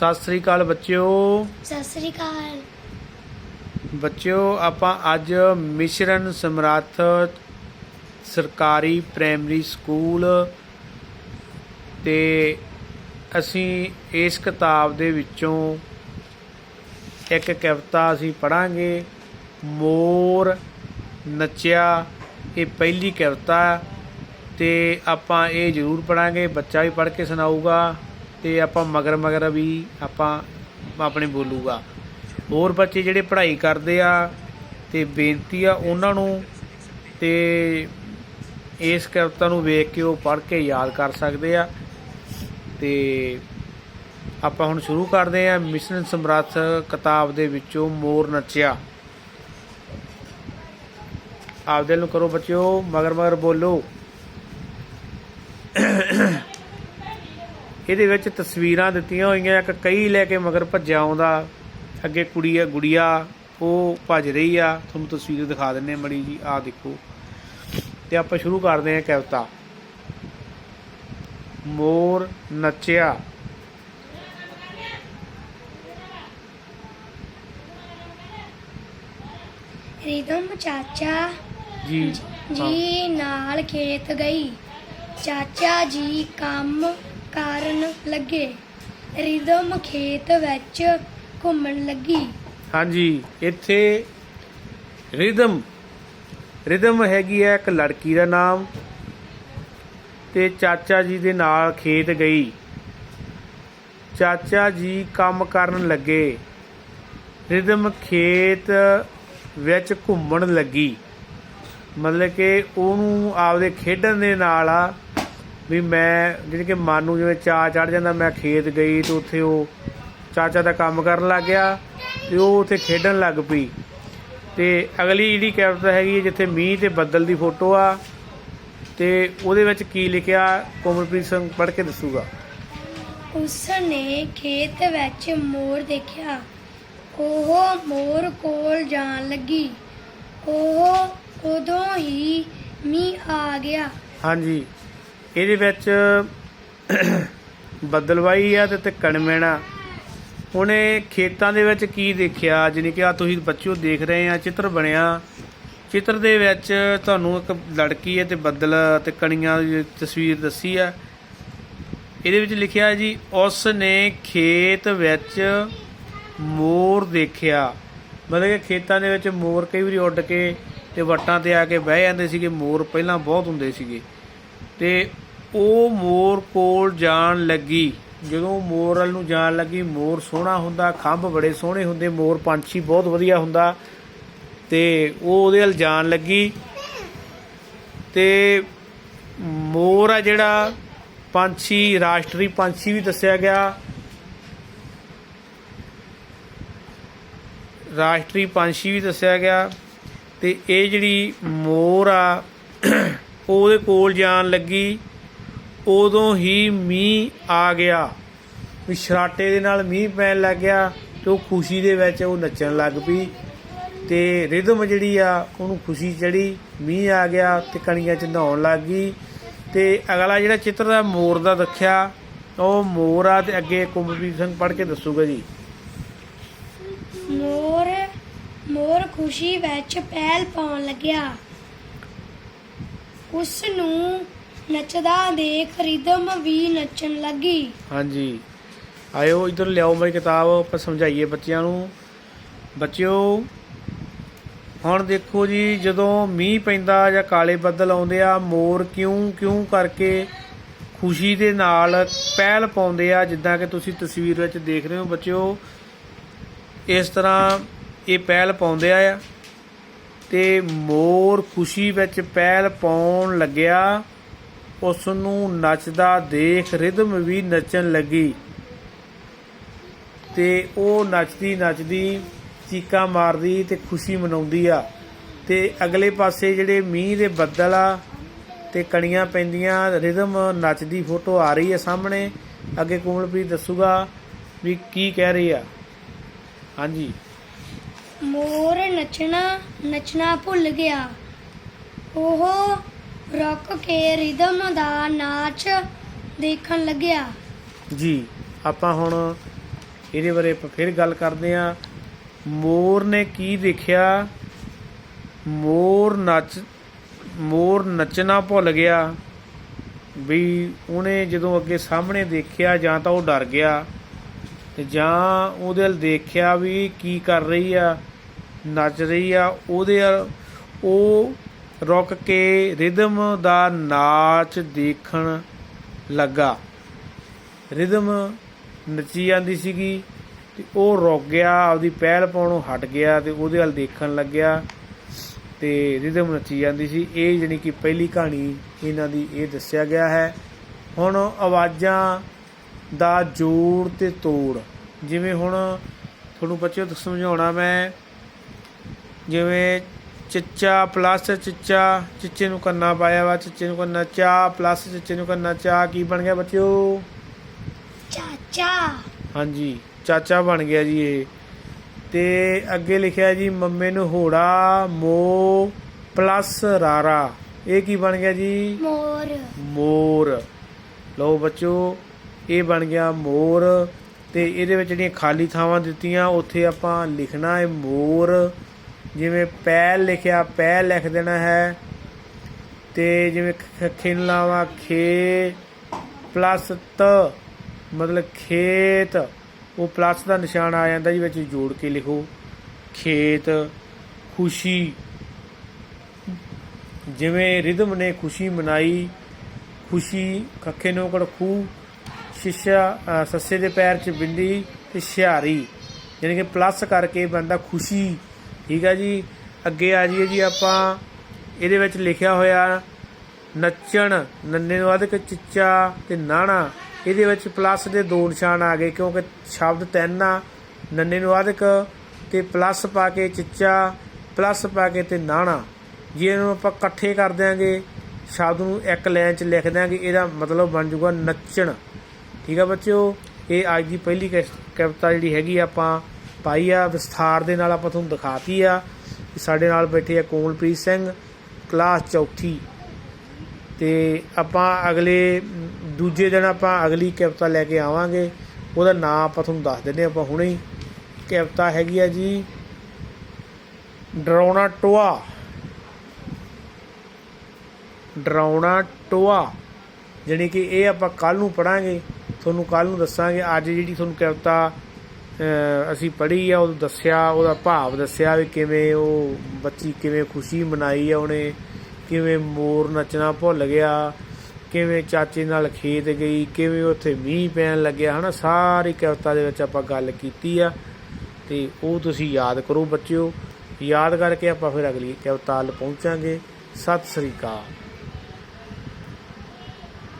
ਸਤਿ ਸ੍ਰੀ ਅਕਾਲ ਬੱਚਿਓ। ਸਤਿ ਸ੍ਰੀ ਅਕਾਲ। ਬੱਚਿਓ ਆਪਾਂ ਅੱਜ ਮਿਸ਼ਰਨ ਸਮਰੱਥ ਸਰਕਾਰੀ ਪ੍ਰਾਇਮਰੀ ਸਕੂਲ ਤੇ ਅਸੀਂ ਇਸ ਕਿਤਾਬ ਦੇ ਵਿੱਚੋਂ ਇੱਕ ਕਵਿਤਾ ਅਸੀਂ ਪੜਾਂਗੇ ਮੋਰ ਨੱਚਿਆ ਇਹ ਪਹਿਲੀ ਕਵਿਤਾ ਤੇ ਆਪਾਂ ਇਹ ਜ਼ਰੂਰ ਪੜਾਂਗੇ ਬੱਚਾ ਵੀ ਪੜ੍ਹ ਕੇ ਸੁਣਾਊਗਾ। ਤੇ ਆਪਾਂ ਮਗਰ ਮਗਰ ਵੀ ਆਪਾਂ ਆਪਣੇ ਬੋਲੂਗਾ ਹੋਰ ਬੱਚੇ ਜਿਹੜੇ ਪੜ੍ਹਾਈ ਕਰਦੇ ਆ ਤੇ ਬੇਨਤੀ ਆ ਉਹਨਾਂ ਨੂੰ ਤੇ ਇਸ ਕਵਿਤਾ ਨੂੰ ਵੇਖ ਕੇ ਉਹ ਪੜ੍ਹ ਕੇ ਯਾਦ ਕਰ ਸਕਦੇ ਆ। ਤੇ ਆਪਾਂ ਹੁਣ ਸ਼ੁਰੂ ਕਰਦੇ ਆ ਮਿਸ਼ਨ ਸਮਰੱਥ ਕਿਤਾਬ ਦੇ ਵਿੱਚੋਂ ਮੋਰ ਨੱਚਿਆ। ਆਪਦੇ ਨੂੰ ਕਰੋ ਬੱਚਿਓ, ਮਗਰ ਮਗਰ ਬੋਲੋ। ਇਹਦੇ ਵਿੱਚ ਤਸਵੀਰਾਂ ਦਿੱਤੀਆਂ ਹੋਈਆਂ ਇੱਕ ਕਈ ਲੈ ਕੇ ਮਗਰ ਭੱਜਿਆ ਆਉਂਦਾ ਅੱਗੇ ਕੁੜੀ ਆ ਗੁੜੀਆ ਉਹ ਭੱਜ ਰਹੀ ਆ। ਤੁਹਾਨੂੰ ਤਸਵੀਰ ਦਿਖਾ ਦਿੰਨੇ ਮੜੀ ਜੀ ਆ ਦੇਖੋ। ਤੇ ਆਪਾਂ ਸ਼ੁਰੂ ਕਰਦੇ ਹਾਂ ਕਵਿਤਾ। ਮੋਰ ਨੱਚਿਆ। ਰਿਦਮ ਚਾਚਾ ਜੀ ਜੀ ਨਾਲ ਖੇਤ ਗਈ। ਚਾਚਾ ਜੀ ਕੰਮ ਕਰਨ ਲੱਗੇ। ਰਿਦਮ ਖੇਤ ਵਿੱਚ ਘੁੰਮਣ ਲੱਗੀ। ਹਾਂਜੀ, ਇੱਥੇ ਰਿਦਮ। ਰਿਦਮ ਹੈਗੀ ਹੈ ਇੱਕ ਲੜਕੀ ਦਾ ਨਾਮ ਤੇ ਚਾਚਾ ਜੀ ਦੇ ਨਾਲ ਖੇਤ ਗਈ। ਚਾਚਾ ਜੀ ਕੰਮ ਕਰਨ ਲੱਗੇ। ਰਿਦਮ ਖੇਤ ਵਿੱਚ ਘੁੰਮਣ ਲੱਗੀ। ਮਤਲਬ ਕਿ ਉਹਨੂੰ ਆਪਦੇ ਖੇਡਣ ਦੇ ਨਾਲ ਆ ਵੀ ਮੈਂ ਜਿਹੜੀ ਕਿ ਮਨ ਨੂੰ ਜਿਵੇਂ ਚਾਹ ਚੜ ਜਾਂਦਾ ਮੈਂ ਖੇਤ ਗਈ ਤੇ ਉੱਥੇ ਉਹ ਚਾਚਾ ਦਾ ਕੰਮ ਕਰਨ ਲੱਗ ਗਿਆ ਤੇ ਉਹ ਉੱਥੇ ਖੇਡਣ ਲੱਗ ਪਈ। ਤੇ ਅਗਲੀ ਜਿਹੜੀ ਕਵਿਤਾ ਹੈਗੀ ਹੈ ਜਿੱਥੇ ਮੀਂਹ ਤੇ ਬੱਦਲ ਦੀ ਫੋਟੋ ਆ ਤੇ ਉਹਦੇ ਵਿੱਚ ਕੀ ਲਿਖਿਆ ਕੋਮਲਪ੍ਰੀਤ ਸਿੰਘ ਪੜ੍ਹ ਕੇ ਦੱਸੂਗਾ। ਉਸ ਨੇ ਖੇਤ ਵਿੱਚ ਮੋਰ ਦੇਖਿਆ। ਉਹ ਮੋਰ ਕੋਲ ਜਾਣ ਲੱਗੀ। ਉਹ ਉਦੋਂ ਹੀ ਮੀਂਹ ਆ ਗਿਆ। ਹਾਂਜੀ। ਇਹਦੇ ਵਿੱਚ ਬੱਦਲਵਾਈ ਆ ਤੇ ਤਿੱਕਣ ਮੈਣਾ ਉਹਨੇ ਖੇਤਾਂ ਦੇ ਵਿੱਚ ਕੀ ਦੇਖਿਆ? ਜਾਣੀ ਕਿ ਆ ਤੁਸੀਂ ਬੱਚਿਓ ਦੇਖ ਰਹੇ ਆ, ਚਿੱਤਰ ਬਣਿਆ। ਚਿੱਤਰ ਦੇ ਵਿੱਚ ਤੁਹਾਨੂੰ ਇੱਕ ਲੜਕੀ ਹੈ ਤੇ ਬੱਦਲ ਤੇ ਕਣੀਆਂ ਦੀ ਤਸਵੀਰ ਦੱਸੀ ਆ। ਇਹਦੇ ਵਿੱਚ ਲਿਖਿਆ ਜੀ, ਉਸ ਨੇ ਖੇਤ ਵਿੱਚ ਮੋਰ ਦੇਖਿਆ। ਮਤਲਬ ਕਿ ਖੇਤਾਂ ਦੇ ਵਿੱਚ ਮੋਰ ਕਈ ਵਾਰੀ ਉੱਡ ਕੇ ਤੇ ਵੱਟਾਂ ਤੇ ਆ ਕੇ ਬਹਿ ਜਾਂਦੇ ਸੀਗੇ। ਮੋਰ ਪਹਿਲਾਂ ਬਹੁਤ ਹੁੰਦੇ ਸੀਗੇ। ਤੇ ਉਹ ਮੋਰ ਕੋਲ ਜਾਣ ਲੱਗੀ। ਜਦੋਂ ਮੋਰ ਵੱਲ ਨੂੰ ਜਾਣ ਲੱਗੀ, ਮੋਰ ਸੋਹਣਾ ਹੁੰਦਾ, ਖੰਭ ਬੜੇ ਸੋਹਣੇ ਹੁੰਦੇ, ਮੋਰ ਪੰਛੀ ਬਹੁਤ ਵਧੀਆ ਹੁੰਦਾ। ਤੇ ਉਹ ਉਹਦੇ ਵੱਲ ਜਾਣ ਲੱਗੀ। ਤੇ ਮੋਰ ਆ ਜਿਹੜਾ, ਪੰਛੀ, ਰਾਸ਼ਟਰੀ ਪੰਛੀ ਵੀ ਦੱਸਿਆ ਗਿਆ। ਰਾਸ਼ਟਰੀ ਪੰਛੀ ਵੀ ਦੱਸਿਆ ਗਿਆ। ਤੇ ਇਹ ਜਿਹੜੀ ਮੋਰ ਆ ਉਹਦੇ ਕੋਲ ਜਾਣ ਲੱਗੀ। ਉਦੋਂ ਹੀ ਮੀਂਹ ਆ ਗਿਆ। ਵੀ ਸ਼ਰਾਟੇ ਦੇ ਨਾਲ ਮੀਂਹ ਪੈਣ ਲੱਗ ਗਿਆ ਤੇ ਉਹ ਖੁਸ਼ੀ ਦੇ ਵਿੱਚ ਉਹ ਨੱਚਣ ਲੱਗ ਪਈ ਤੇ ਰਿਦਮ ਜਿਹੜੀ ਆ, ਉਹਨੂੰ ਖੁਸ਼ੀ ਚੜੀ, ਮੀਂਹ ਆ ਗਿਆ ਤੇ ਕਣੀਆਂ ਚ ਨਹਾਉਣ ਲੱਗ ਗਈ ਤੇ ਅਗਲਾ ਜਿਹੜਾ ਚਿੱਤਰ ਦਾ ਮੋਰ ਦਾ ਰੱਖਿਆ ਉਹ ਮੋਰ ਆ ਤੇ ਅੱਗੇ ਕੁੰਭਵੀਰ ਸਿੰਘ ਪੜ੍ਹ ਕੇ ਦੱਸੂਗਾ ਜੀ। ਮੋਰ ਮੋਰ ਖੁਸ਼ੀ ਵਿੱਚ ਪਹਿਲ ਪਾਉਣ ਲੱਗਿਆ। ਉਸ ਨੂੰ ਨੱਚਦਾ ਦੇਖ ਰਿਦਮ ਵੀ ਨੱਚਣ ਲੱਗੀ। ਹਾਂਜੀ। ਆਇਓ ਇਧਰ ਲਿਆਓ ਮੇਰੀ ਕਿਤਾਬ, ਆਪਾਂ ਸਮਝਾਈਏ ਬੱਚਿਆਂ ਨੂੰ। ਬੱਚਿਓ, ਹੁਣ ਦੇਖੋ ਜੀ, ਜਦੋਂ ਮੀਂਹ ਪੈਂਦਾ ਜਾਂ ਕਾਲੇ ਬੱਦਲ ਆਉਂਦੇ ਆ, ਮੋਰ ਕਿਉਂ ਕਿਉਂ ਕਰਕੇ ਖੁਸ਼ੀ ਦੇ ਨਾਲ ਪਹਿਲ ਪਾਉਂਦੇ ਆ, ਜਿੱਦਾਂ ਕਿ ਤੁਸੀਂ ਤਸਵੀਰ ਵਿੱਚ ਦੇਖ ਰਹੇ ਹੋ ਬੱਚਿਓ। ਇਸ ਤਰ੍ਹਾਂ ਇਹ ਪਹਿਲ ਪਾਉਂਦੇ ਆ। ਤੇ ਮੋਰ ਖੁਸ਼ੀ ਵਿੱਚ ਪਹਿਲ ਪਾਉਣ ਲੱਗਿਆ। ਉਸ ਨੂੰ ਨੱਚਦਾ ਦੇਖ ਰਿਦਮ ਵੀ ਨੱਚਣ ਲੱਗੀ। ਤੇ ਉਹ ਨੱਚਦੀ ਨੱਚਦੀ ਚੀਕਾਂ ਮਾਰਦੀ ਤੇ ਖੁਸ਼ੀ ਮਨਾਉਂਦੀ ਆ। ਤੇ ਅਗਲੇ ਪਾਸੇ ਜਿਹੜੇ ਮੀਂਹ ਦੇ ਬੱਦਲ ਆ ਤੇ ਕਣੀਆਂ ਪੈਂਦੀਆਂ ਰਿਦਮ ਨੱਚਦੀ ਫੋਟੋ ਆ ਰਹੀ ਹੈ ਸਾਹਮਣੇ। ਅੱਗੇ ਕੋਮਲਪ੍ਰੀਤ ਦੱਸੂਗਾ ਵੀ ਕੀ ਕਹਿ ਰਹੀ ਆ। ਹਾਂਜੀ। ਮੋਰ ਨੱਚਣਾ ਨੱਚਣਾ ਭੁੱਲ ਗਿਆ। ਉਹ ਰੁਕ ਕੇ ਰਿਦਮ ਦਾ ਨਾਚ ਦੇਖਣ ਲੱਗਿਆ। ਜੀ, ਆਪਾਂ ਹੁਣ ਇਹਦੇ ਬਾਰੇ ਆਪਾਂ ਫਿਰ ਗੱਲ ਕਰਦੇ ਆ ਮੋਰ ਨੇ ਕੀ ਦੇਖਿਆ? ਮੋਰ ਨੱਚ, ਮੋਰ ਨੱਚਣਾ ਭੁੱਲ ਗਿਆ। ਵੀ ਉਹਨੇ ਜਦੋਂ ਅੱਗੇ ਸਾਹਮਣੇ ਦੇਖਿਆ ਜਾਂ ਤਾਂ ਉਹ ਡਰ ਗਿਆ, ਤੇ ਜਾਂ ਉਹਦੇ ਵੱਲ ਦੇਖਿਆ ਵੀ ਕੀ ਕਰ ਰਹੀ ਆ, ਨੱਚ ਰਹੀ ਆ, ਉਹਦੇ ਉਹ ਰੁਕ ਕੇ ਰਿਦਮ ਦਾ ਨਾਚ ਦੇਖਣ ਲੱਗਾ। ਰਿਦਮ ਨੱਚੀ ਜਾਂਦੀ ਸੀਗੀ ਤੇ ਉਹ ਰੁਕ ਗਿਆ, ਆਪਦੀ ਪਹਿਲ ਪਾਉਣੋਂ ਹਟ ਗਿਆ ਤੇ ਉਹਦੇ ਵੱਲ ਦੇਖਣ ਲੱਗਿਆ ਤੇ ਰਿਦਮ ਨੱਚੀ ਜਾਂਦੀ ਸੀ। ਇਹ ਜਾਣੀ ਕਿ ਪਹਿਲੀ ਕਹਾਣੀ ਇਹਨਾਂ ਦੀ ਇਹ ਦੱਸਿਆ ਗਿਆ ਹੈ। ਹੁਣ ਆਵਾਜ਼ਾਂ ਦਾ ਜੋੜ ਤੇ ਤੋੜ। ਜਿਵੇਂ ਹੁਣ ਤੁਹਾਨੂੰ ਬੱਚਿਓ ਸਮਝਾਉਣਾ ਮੈਂ, ਜਿਵੇਂ ਚਿੱਚਾ ਪਲੱਸ ਚਿੱਚਾ ਚਿੱਚੇ ਨੂੰ ਕੰਨਾ ਪਾਇਆ ਵਾ ਚਿੱਚੇ ਨੂੰ ਕੰਨਾ ਚਾ ਪਲੱਸ ਚਿੱਚੇ ਨੂੰ ਕੰਨਾ ਚਾ ਕੀ ਬਣ ਗਿਆ ਬੱਚਿਓ? ਚਾਚਾ। ਹਾਂਜੀ ਚਾਚਾ ਬਣ ਗਿਆ ਜੀ ਇਹ। ਤੇ ਅੱਗੇ ਲਿਖਿਆ ਜੀ ਮੰਮੇ ਨੂੰ ਹੋੜਾ ਮੋ ਪਲੱਸ ਰਾਰਾ। ਇਹ ਕੀ ਬਣ ਗਿਆ ਜੀ? ਮੋਰ। ਮੋਰ। ਲਓ ਬੱਚੋ ਇਹ ਬਣ ਗਿਆ ਮੋਰ। ਤੇ ਇਹਦੇ ਵਿੱਚ ਜਿਹੜੀਆਂ ਖਾਲੀ ਥਾਵਾਂ ਦਿੱਤੀਆਂ ਉੱਥੇ ਆਪਾਂ ਲਿਖਣਾ ਹੈ ਮੋਰ। ਜਿਵੇਂ ਪੈਲ ਲਿਖਿਆ ਪੈਲ ਲਿਖ ਦੇਣਾ ਹੈ। ਤੇ ਜਿਵੇਂ ਖੱਖੇ ਨੂੰ ਲਾਵਾਂ ਖੇ ਪਲੱਸ ਤ ਮਤਲਬ ਖੇਤ ਉਹ ਪਲੱਸ ਦਾ ਨਿਸ਼ਾਨ ਆ ਜਾਂਦਾ ਜੀ ਵਿੱਚ ਜੋੜ ਕੇ ਲਿਖੋ। ਖੇਤ ਖੁਸ਼ੀ। ਜਿਵੇਂ ਰਿਦਮ ਨੇ ਖੁਸ਼ੀ ਮਨਾਈ ਖੁਸ਼ੀ ਖੱਖੇ ਨੂੰ ਕੜਖੂ ਸ਼ਿਸ਼ਾ ਅ, ਸੱਸੇ ਦੇ ਪੈਰ 'ਚ ਬਿੰਦੀ ਤੇ ਸ਼ਿਆਰੀ। ਯਾਨੀ ਕਿ ਪਲੱਸ ਕਰਕੇ ਬੰਦਾ ਖੁਸ਼ੀ ਠੀਕ ਆ ਜੀ। ਅੱਗੇ ਆ ਜਾਈਏ ਜੀ ਆਪਾਂ। ਇਹਦੇ ਵਿੱਚ ਲਿਖਿਆ ਹੋਇਆ, ਨੱਚਣ, ਨੰਨੇ ਨੂੰ ਅਧਿਕ ਚਿੱਚਾ ਤੇ ਨਾਣਾ। ਇਹਦੇ ਵਿੱਚ ਪਲੱਸ ਦੇ ਦੋ ਨਿਸ਼ਾਨ ਆ ਗਏ, ਕਿਉਂਕਿ ਸ਼ਬਦ ਤਿੰਨ ਆ। ਨੰਨੇ ਨੂੰ ਅਧਿਕ ਤੇ ਪਲੱਸ ਪਾ ਕੇ ਚਿੱਚਾ ਪਲੱਸ ਪਾ ਕੇ ਤੇ ਨਾਣਾ। ਜੇ ਇਹਨੂੰ ਆਪਾਂ ਇਕੱਠੇ ਕਰ ਦਿਆਂਗੇ, ਸ਼ਬਦ ਨੂੰ ਇੱਕ ਲਾਈਨ 'ਚ ਲਿਖ ਦਿਆਂਗੇ, ਇਹਦਾ ਮਤਲਬ ਬਣ ਜਾਊਗਾ ਨੱਚਣ। ਠੀਕ ਆ ਬੱਚਿਓ, ਇਹ ਅੱਜ ਦੀ ਪਹਿਲੀ ਕਵਿਤਾ ਜਿਹੜੀ ਹੈਗੀ ਆਪਾਂ। ਪਾਈ ਆ, ਵਿਸਥਾਰ ਦੇ ਨਾਲ ਆਪਾਂ ਤੁਹਾਨੂੰ ਦਿਖਾਤੀ ਆ ਸਾਡੇ ਨਾਲ ਬੈਠੇ ਆ ਕੋਮਲਪ੍ਰੀਤ ਸਿੰਘ, ਕਲਾਸ ਚੌਥੀ। ਤੇ ਆਪਾਂ ਅਗਲੇ, ਦੂਜੇ ਦਿਨ ਆਪਾਂ ਅਗਲੀ ਕਵਿਤਾ ਲੈ ਕੇ ਆਵਾਂਗੇ। ਉਹਦਾ ਨਾਮ ਆਪਾਂ ਤੁਹਾਨੂੰ ਦੱਸ ਦਿੰਦੇ ਹਾਂ ਆਪਾਂ ਹੁਣੇ ਹੀ। ਕਵਿਤਾ ਹੈਗੀ ਆ ਜੀ, ਡਰਾਉਣਾ ਟੋਆ। ਡਰਾਉਣਾ ਟੋਆ, ਜਾਣੀ ਕਿ ਇਹ ਆਪਾਂ ਕੱਲ ਨੂੰ ਪੜਾਂਗੇ ਤੁਹਾਨੂੰ ਕੱਲ ਨੂੰ ਦੱਸਾਂਗੇ, ਅੱਜ ਜਿਹੜੀ ਤੁਹਾਨੂੰ ਕਵਿਤਾ ਅਸੀਂ ਪੜ੍ਹੀ ਆ ਉਹ ਦੱਸਿਆ, ਉਹਦਾ ਭਾਵ ਦੱਸਿਆ ਵੀ ਕਿਵੇਂ ਉਹ ਬੱਚੀ ਕਿਵੇਂ ਖੁਸ਼ੀ ਮਨਾਈ ਆ ਉਹਨੇ, ਕਿਵੇਂ ਮੋਰ ਨੱਚਣਾ ਭੁੱਲ ਗਿਆ, ਕਿਵੇਂ ਚਾਚੇ ਨਾਲ ਖੇਤ ਗਈ, ਕਿਵੇਂ ਉੱਥੇ ਮੀਂਹ ਪੈਣ ਲੱਗਿਆ, ਹਨਾ, ਸਾਰੀ ਕਵਿਤਾ ਦੇ ਵਿੱਚ ਆਪਾਂ ਗੱਲ ਕੀਤੀ ਆ, ਤੇ ਉਹ ਤੁਸੀਂ ਯਾਦ ਕਰੋ ਬੱਚਿਓ। ਯਾਦ ਕਰਕੇ ਆਪਾਂ ਫਿਰ ਅਗਲੀ ਕਵਿਤਾ ਵੱਲ ਪਹੁੰਚਾਂਗੇ। ਸਤਿ ਸ੍ਰੀ ਅਕਾਲ।